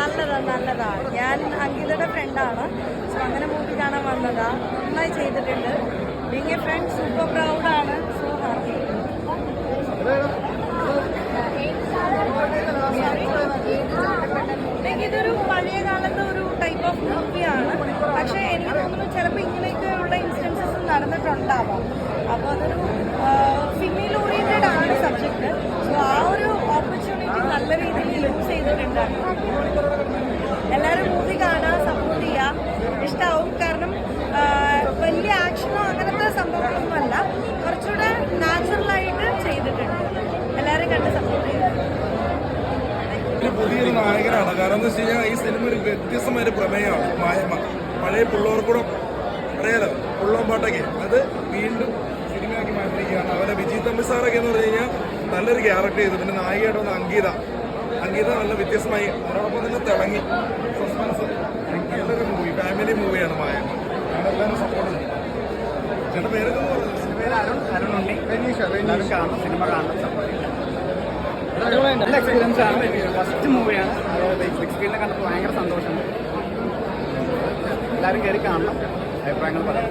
നല്ലതാ നല്ലതാ. ഞാൻ അങ്കിതയുടെ ഫ്രണ്ടാണ് സോ അങ്ങനെ മൂവി കാണാൻ വന്നതാ. നന്നായി ചെയ്തിട്ടുണ്ട്. ബീങ് എ ഫ്രണ്ട് സൂപ്പർ പ്രൗഡാണ് സോ ഹാപ്പി ഇതൊരു പഴയ കാലത്തെ ഒരു ടൈപ്പ് ഓഫ് മൂവിയാണ് പക്ഷേ എനിക്ക് തോന്നുന്നു ചിലപ്പോൾ ഇങ്ങനെയൊക്കെയുള്ള ഇൻസ്റ്റൻസസ് നടന്നിട്ടുണ്ടാവാം. ചെയ്തിട്ടുണ്ട് എല്ലാവരും മൂവി കാണുക സപ്പോർട്ട് ചെയ്യുക ഇഷ്ടമാവും കാരണം വലിയ ആക്ഷനോ അങ്ങനത്തെ സംഭവങ്ങളൊന്നും അല്ല. കുറച്ചുകൂടെ നാച്ചുറലായിട്ട് ചെയ്തിട്ടുണ്ട്. എല്ലാവരും കണ്ട് സപ്പോർട്ട് ചെയ്യുക പുതിയൊരു നായകനാണ്. കാരണം എന്ന് വെച്ച് ഈ സിനിമ ഒരു വ്യത്യസ്തമായ ഒരു പ്രമേയമാണ്. മായമ്മ പഴയ പിള്ളേർക്കൂടെ അറിയാലോ? പുള്ളോം പാട്ടൊക്കെ. അത് വീണ്ടും സിനിമയാക്കി മാറ്റിയിരിക്കുകയാണ്. അവരെ വിജയ് തമ്പി സാറൊക്കെ എന്ന് പറഞ്ഞു കഴിഞ്ഞാൽ നല്ലൊരു ക്യാരക്ടർ ചെയ്തു. പിന്നെ നായികയായിട്ട് വന്ന അങ്കീത അങ്കീത നല്ല വ്യത്യസ്തമായി അതോടൊപ്പം തന്നെ തിളങ്ങി. സസ്പെൻസ് നല്ലൊരു മൂവി ഫാമിലി മൂവിയാണ് മായ. എല്ലാവരും സപ്പോർട്ട് ചെയ്യും പേര്. പേര് അരുൺ അരുണുണ്ണി എല്ലാവരും കാണണം സിനിമ കാണണം നല്ല എക്സ്പീരിയൻസ് ആണ്. ഫസ്റ്റ് മൂവിയാണ് എക്സ്പീരിയൻസ് കണ്ടപ്പോൾ ഭയങ്കര സന്തോഷമുണ്ട്. എല്ലാവരും കയറി കാണണം. അഭിപ്രായങ്ങൾ പറയാം.